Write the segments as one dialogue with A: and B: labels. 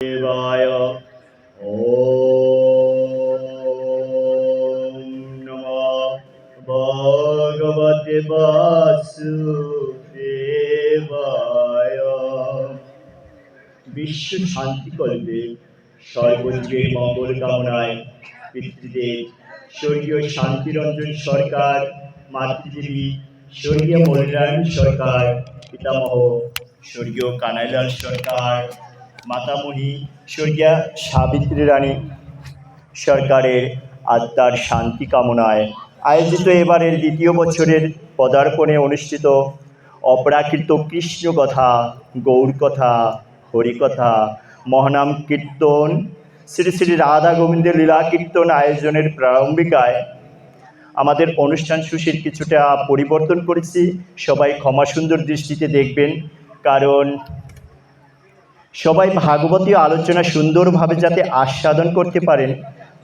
A: দেবায় ॐ नमः भगवते বাসুদেবায় বিশ্ব শান্তি কল্পে সর্বযুগের মঙ্গল কামনায় পিতৃদেব স্বর্গীয় শান্তিরঞ্জন সরকার মাতৃদেবী স্বর্গীয় মনিরায়ণ সরকার পিতামহ স্বর্গীয় কানাইলাল সরকার মাতামণি স্বর্গীয়া সাবিত্রী রানী সরকারের আত্মার শান্তি কামনায় আয়োজিত এবারের দ্বিতীয় বছরের পদার্পণে অনুষ্ঠিত অপ্রাকৃত কৃষ্ণ কথা গৌর কথা হরিকথা মহানাম কীর্তন, শ্রী শ্রী রাধা গোবিন্দের লীলা কীর্তন আয়োজনের প্রারম্ভিকায় আমাদের অনুষ্ঠান সুশীর কিছুটা পরিবর্তন করেছি। সবাই ক্ষমা সুন্দর দৃষ্টিতে দেখবেন, কারণ সবাই ভাগবতী আলোচনা সুন্দরভাবে যাতে আস্বাদন করতে পারেন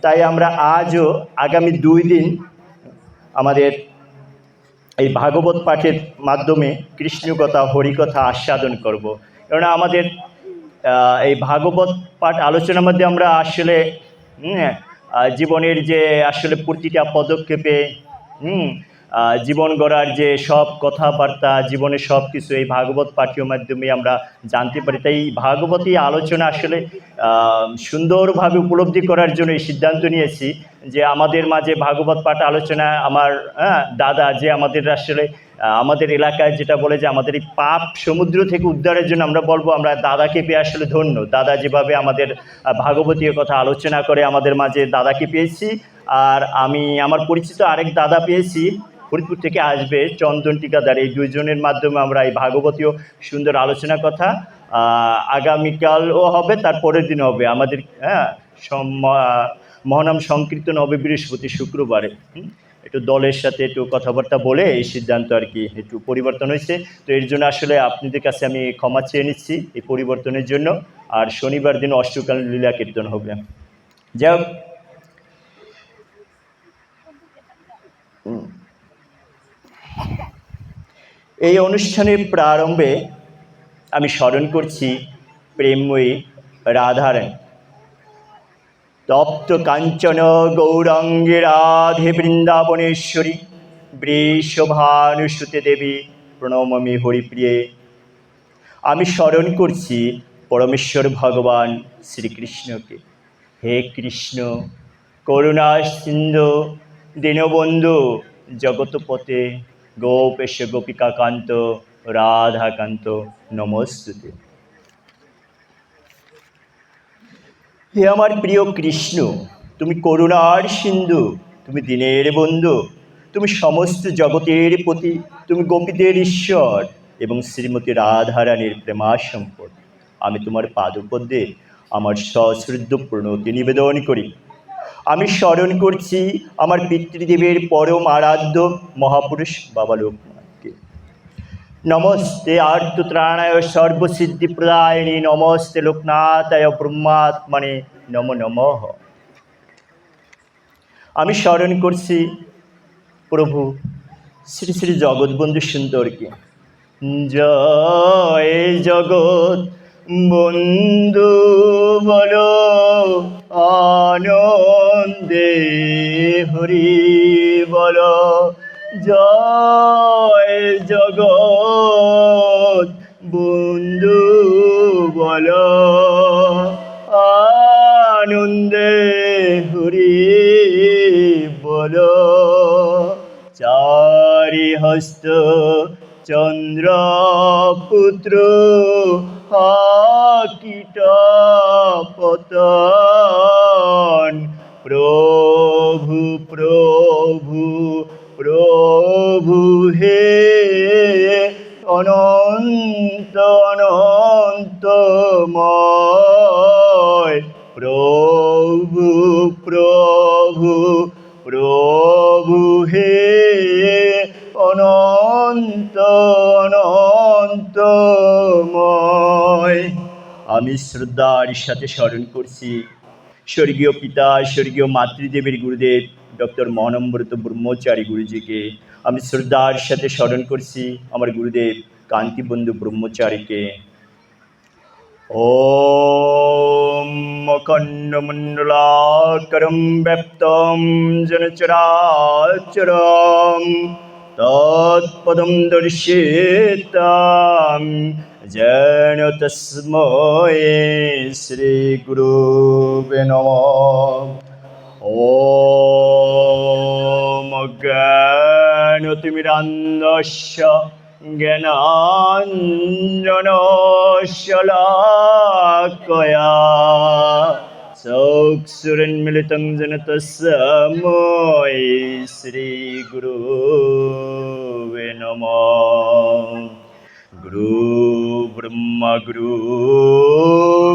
A: তাই আমরা আজও আগামী দুই দিন আমাদের এই ভাগবত পাঠের মাধ্যমে কৃষ্ণকথা হরিকথা আস্বাদন করব। কেননা আমাদের এই ভাগবত পাঠ আলোচনার মধ্যে আমরা আসলে জীবনের যে আসলে প্রতিটা পদক্ষেপে হুম, জীবন গড়ার যে সব কথাবার্তা, জীবনের সব কিছু এই ভাগবত পাঠীয় মাধ্যমে আমরা জানতে পারি। তাই ভাগবতী আলোচনা আসলে সুন্দরভাবে উপলব্ধি করার জন্য এই সিদ্ধান্ত নিয়েছি যে আমাদের মাঝে ভাগবত পাঠ আলোচনা আমার হ্যাঁ দাদা যে আমাদের আসলে আমাদের এলাকায় যেটা বলে যে আমাদের এই পাপ সমুদ্র থেকে উদ্ধারের জন্য আমরা বলব, আমরা দাদাকে পেয়ে আসলে ধন্য। দাদা যেভাবে আমাদের ভাগবতীয় কথা আলোচনা করে আমাদের মাঝে দাদাকে পেয়েছি, আর আমি, আমার পরিচিত আরেক দাদা পেয়েছি ফরিদপুর থেকে আসবে চন্দন টিকাদার এই দুইজনের মাধ্যমে আমরা এই ভাগবতীয় সুন্দর আলোচনা কথা আগামীকালও হবে তার পরের দিন হবে। আমাদের হ্যাঁ মহানাম সংকীর্তন হবে বৃহস্পতি শুক্রবারে? একটু দলের সাথে একটু কথাবার্তা বলে এই সিদ্ধান্ত আর কি একটু পরিবর্তন হয়েছে। তো এর জন্য আসলে আপনাদের কাছে আমি ক্ষমা চেয়ে নিচ্ছি এই পরিবর্তনের জন্য। আর শনিবার দিন অষ্টকাল লীলা কীর্তন হবে। যাই হোক এই অনুষ্ঠানের প্রারম্ভে আমি স্মরণ করছি প্রেমময়ী রাধারানী। তপ্ত কাঞ্চন গৌরাঙ্গে রাধে বৃন্দাবনেশ্বরী বৃষভানুসুতে দেবী, প্রণমমি হরিপ্রিয়ে। আমি স্মরণ করছি পরমেশ্বর ভগবান শ্রীকৃষ্ণকে। হে কৃষ্ণ করুণা সিন্ধু, দীনবন্ধু জগৎপতে গোপেশ গোপিকাকান্ত, রাধাকান্ত। নমস্তুতে। হে আমার প্রিয় কৃষ্ণ, তুমি করুণার সিন্ধু, তুমি দিনের বন্ধু, তুমি সমস্ত জগতের প্রতি, তুমি গোপীদের ঈশ্বর এবং শ্রীমতী রাধারানীর প্রেমা সম্পদ। আমি তোমার পাদপদ্মে আমার সশ্রদ্ধ প্রণতি নিবেদন করি। আমি স্মরণ করছি আমার পিতৃদেবের পরম আরাধ্য মহাপুরুষ বাবা লোকনাথকে। নমস্তে আর্তত্রাণায় সর্বসিদ্ধি প্রদায়িনী নমস্তে লোকনাথায় ব্রহ্মাত্মনে নম নমঃ। আমি স্মরণ করছি প্রভু শ্রী শ্রী জগৎবন্ধু সুন্দরকে। জয় জগৎ বন্ধু বলো আনন্দে হরি বলো জয় জগৎ বন্ধু বলো। প্রভু হে, অনন্ত, অনন্তময়। প্রভু প্রভু প্রভু হে, অনন্ত, অনন্তময়। আমি শ্রদ্ধার সাথে স্মরণ করছি। স্বর্গীয় পিতা, স্বর্গীয় মাতৃদেবীর গুরুদেব ডক্টর মহানম্রত ব্রহ্মচারী গুরুজিকে আমি শ্রদ্ধার সাথে স্মরণ করছি, আমার গুরুদেব কান্তিবন্ধু ব্রহ্মচারীকে। অখণ্ডমণ্ডলাকরম ব্যপ্তম জনচরাচরম তৎপদম দর্শিতাম যেন তস্মৈ শ্রীগুরুবে নমঃ। ॐ ज्ञानतिमिरान्धस्य ज्ञानाञ्जनशलाकया चक्षुरन्मिलितं जन तस्मै श्रीगुरुवे नमः गुरु ব্রহ্মা গুরু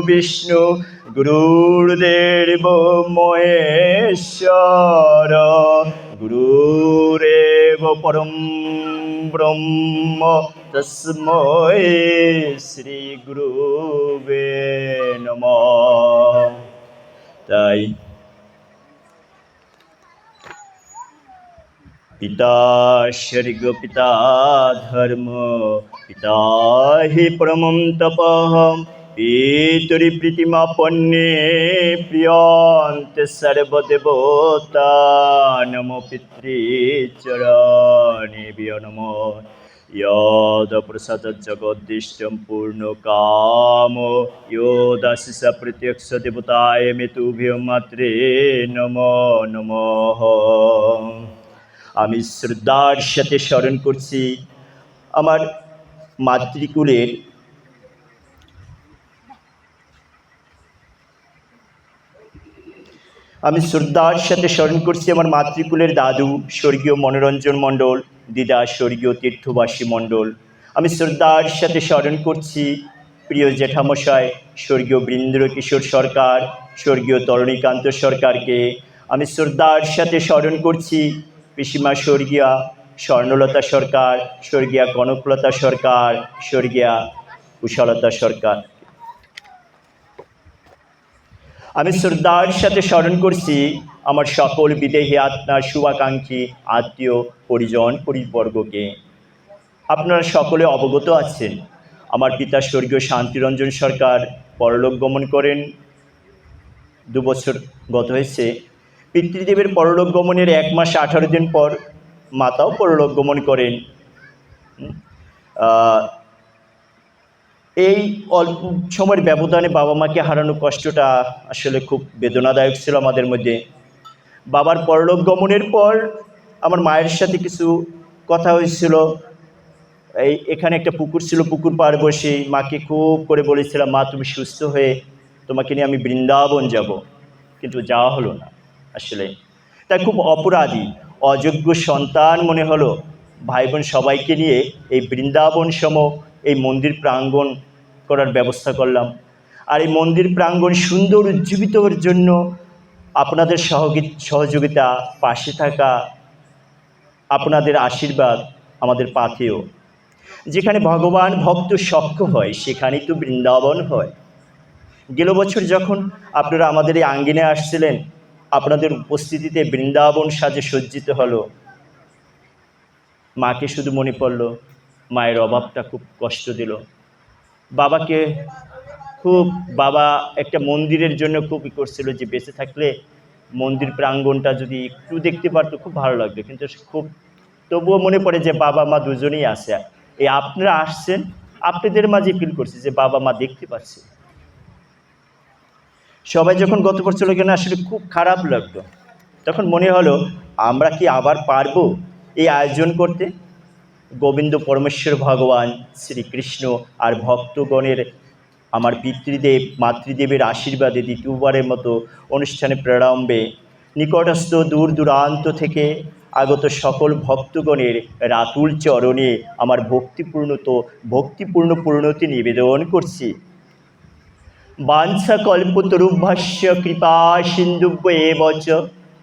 A: বিষ্ণু গুরুদেব মহেশ্বর। গুরুরেব পরম ব্রহ্ম তস্মৈ শ্রী গুরুবে নম। তাই पिता स्वर्ग पिता धर्म पिता हि परमं तपः पितृप्रीतिमापन्ने प्रियान्त सर्वदेवता नमो पितृचरणेभ्यो नमो यदप्रसादजगद्दिष्टं पूर्णकामो यो दासिस प्रत्यक्षदेवताय मे तुभ्यो मात्रे नमो नमः আমি শ্রদ্ধার সাথে স্মরণ করছি আমার মাতৃকুলের আমি শ্রদ্ধার সাথে স্মরণ করছি আমার মাতৃকুলের দাদু, স্বর্গীয় মনোরঞ্জন মণ্ডল, দিদা, স্বর্গীয় তীর্থবাসী মণ্ডল। আমি শ্রদ্ধার সাথে স্মরণ করছি প্রিয় জেঠামশাই স্বর্গীয় বৃন্দ্র কিশোর সরকার, স্বর্গীয় তরণীকান্ত সরকারকে। আমি শ্রদ্ধার সাথে স্মরণ করছি পিসিমা স্বর্গীয়া, স্বর্ণলতা সরকার, স্বর্গীয়া কনকলতা সরকার, স্বর্গীয়া কুশলতা সরকার। আমি শ্রদ্ধার সাথে স্মরণ করছি আমার সকল বিদেহী আত্মার শুভাকাঙ্ক্ষী, আত্মীয়, পরিজন, পরিবর্গকে। আপনারা সকলে অবগত আছেন, আমার পিতা স্বর্গীয় শান্তিরঞ্জন সরকার পরলোক গমন করেন। দুবছর গত হয়েছে পিতৃদেবের পরলোক গমনের এক মাস আঠারো দিন পর মাতাও পরলোক গমন করেন এই অল্প সময়ের ব্যবধানে বাবা মাকে হারানো কষ্টটা আসলে খুব বেদনাদায়ক ছিল আমাদের মধ্যে। বাবার পরলোক গমনের পর আমার মায়ের সাথে কিছু কথা হয়েছিল। এই এখানে একটা পুকুর ছিল, পুকুর পার বসে মাকে খুব করে বলেছিলাম, মা, তুমি সুস্থ হয়ে তোমাকে নিয়ে আমি বৃন্দাবন যাব। কিন্তু যাওয়া হলো না। আসলে। তাই খুব অপরাধী, অযোগ্য সন্তান মনে হলো। ভাই বোন সবাইকে নিয়ে এই বৃন্দাবন সম এই মন্দির প্রাঙ্গণ করার ব্যবস্থা করলাম। আর এই মন্দির প্রাঙ্গণ সুন্দর উজ্জীবিত হওয়ার জন্য আপনাদের সহযোগিতা, পাশে থাকা আপনাদের আশীর্বাদ আমাদের পাথেও যেখানে ভগবান ভক্ত সক্ষ হয়, সেখানেই তো বৃন্দাবন হয়। গেল বছর যখন আপনারা আমাদের এই আঙ্গিনে আসছিলেন আপনাদের উপস্থিতিতে বৃন্দাবন সাজে সজ্জিত হলো। মাকে শুধু মনে পড়ল, মায়ের অভাবটা খুব কষ্ট দিল। বাবাকে খুব, বাবা একটা মন্দিরের জন্য খুব ই করছিল যে বেঁচে থাকলে মন্দির প্রাঙ্গণটা যদি একটু দেখতে পারতো খুব ভালো লাগতো। কিন্তু খুব, তবুও মনে পড়ে যে বাবা, মা দুজনেই আছে। এই আপনারা আসছেন, আপনাদের মাঝে ফিল করছি যে বাবা, মা দেখতে পাচ্ছি। সবাই যখন গত বছর চলে গেলেন আসলে খুব খারাপ লাগতো তখন মনে হলো আমরা কি আবার পারব এই আয়োজন করতে? গোবিন্দ পরমেশ্বর ভগবান শ্রীকৃষ্ণ আর ভক্তগণের আমার পিতৃদেব মাতৃদেবের আশীর্বাদে দ্বিতীয়বারের মতো অনুষ্ঠানে প্রারম্ভে নিকটস্থ দূর দূরান্ত থেকে আগত সকল ভক্তগণের রাতুল চরণে আমার ভক্তিপূর্ণত ভক্তিপূর্ণ পূর্ণতি নিবেদন করছি। বাঞ্ছা কল্পতরুভাষ্য কৃপা সিন্ধুব্য এবচ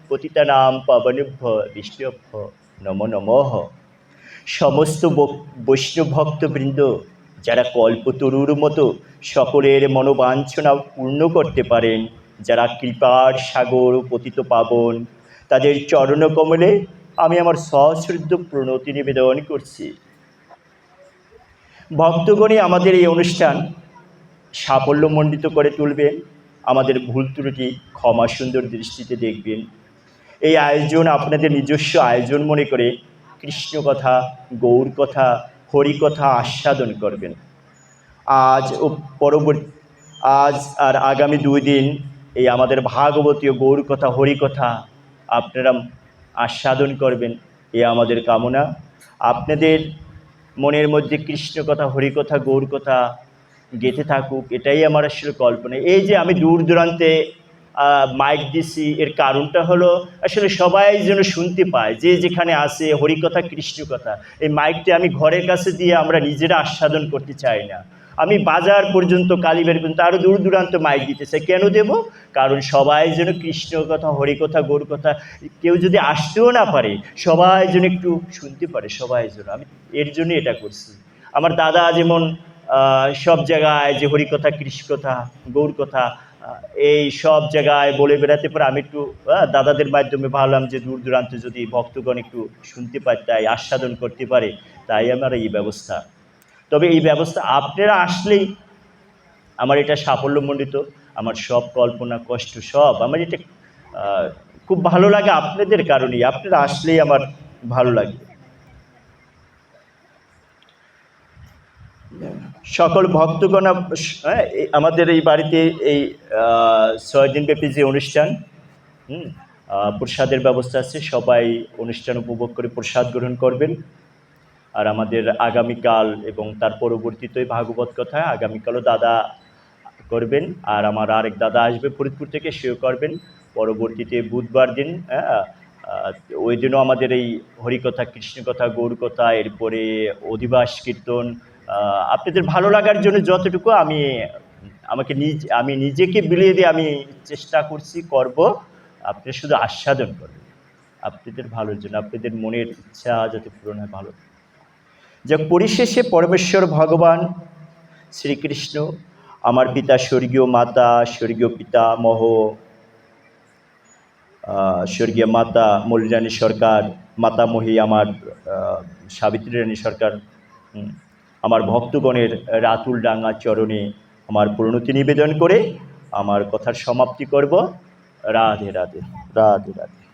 A: পতিতানাম পাবনেভ্য বিষ্ণুভ্য নম নমঃ। সমস্ত ব- বৈষ্ণব ভক্তবৃন্দ যারা কল্পতরুর মতো সকলের মনোবাঞ্ছনা পূর্ণ করতে পারেন, যারা কৃপার সাগর পতিত পাবন, তাদের চরণকমলে আমি আমার সশ্রদ্ধ প্রণতি নিবেদন করছি। ভক্তগণই আমাদের এই অনুষ্ঠান সাফল্যমণ্ডিত করে তুলবেন। আমাদের ভুল ত্রুটি ক্ষমা সুন্দর দৃষ্টিতে দেখবেন। এই আয়োজন আপনাদের নিজস্ব আয়োজন মনে করে কৃষ্ণ কথা গৌর কথা হরি কথা আস্বাদন করবেন। আজ ও পরবর্তী, আজ আর আগামী দুই দিন এই আমাদের ভাগবতীয় গৌর কথা হরি কথা আপনারা আস্বাদন করবেন। এ আমাদের কামনা। আপনাদের মনের মধ্যে কৃষ্ণ কথা হরি কথা গৌর কথা গেঁথে থাকুক, এটাই আমার আসলে কল্পনা। এই যে আমি দূর দূরান্তে মাইক দিছি, এর কারণটা হলো আসলে সবাই যেন শুনতে পায়, যে যেখানে আসে হরিকথা কৃষ্ণ কথা এই মাইকটি আমি ঘরের কাছে দিয়ে আমরা নিজেরা আস্বাদন করতে চাই না। আমি বাজার পর্যন্ত, কালীবাড়ি পর্যন্ত আরও দূর দূরান্ত মাইক দিতে চাই। কেন দেব? কারণ সবাই যেন কৃষ্ণ কথা হরিকথা গৌর কথা কেউ যদি আসতেও না পারে, সবাই যেন একটু শুনতে পারে, সবাই যেন। আমি এর জন্য এটা করছি। আমার দাদা যেমন সব জায়গায় যে হরিকথা কৃষ্ণ কথা, গৌর কথা এই সব জায়গায় বলে বেড়াতে পারে। আমি একটু দাদাদের মাধ্যমে ভাবলাম যে দূর দূরান্ত যদি ভক্তগণ একটু শুনতে পায়, তাই আস্বাদন করতে পারে, তাই আমার এই ব্যবস্থা। তবে এই ব্যবস্থা আপনারা আসলেই আমার এটা সাফল্যমণ্ডিত, আমার সব কল্পনা, কষ্ট সব আমার এটা খুব ভালো লাগে আপনাদের কারণেই। আপনারা আসলেই আমার ভালো লাগে সকল ভক্তগণ হ্যাঁ, আমাদের এই বাড়িতে এই ছয় দিনব্যাপী যে অনুষ্ঠান হুম প্রসাদের ব্যবস্থা আছে সবাই অনুষ্ঠান উপভোগ করে প্রসাদ গ্রহণ করবেন। আর আমাদের আগামীকাল এবং তার পরবর্তীতে ভাগবত কথা আগামীকালও দাদা করবেন আর আমার আরেক দাদা আসবে ফরিদপুর থেকে সেও করবেন। পরবর্তীতে বুধবার দিন হ্যাঁ ওই দিনও আমাদের এই হরিকথা কৃষ্ণকথা গৌরকথা এরপরে অধিবাস কীর্তন আপনাদের ভালো লাগার জন্য যতটুকু আমি, আমাকে নিজ, আমি নিজেকে বিলিয়ে দিয়ে আমি চেষ্টা করছি, করব। আপনি শুধু আস্বাদন করবেন। আপনাদের ভালোর জন্য, আপনাদের মনের ইচ্ছা যাতে পূরণ হয় ভালো। যাক, পরিশেষে পরমেশ্বর ভগবান শ্রীকৃষ্ণ, আমার পিতা স্বর্গীয় মাতা, স্বর্গীয় পিতা মহ স্বর্গীয় মাতা মল্লিরানী সরকার, মাতামহী আমার সাবিত্রী রানী সরকার আমার ভক্তগণের রাতুল ডাঙ্গা চরণে আমার পরিণতি নিবেদন করে আমার কথার সমাপ্তি করব। রাধে রাধে রাধে রাধে।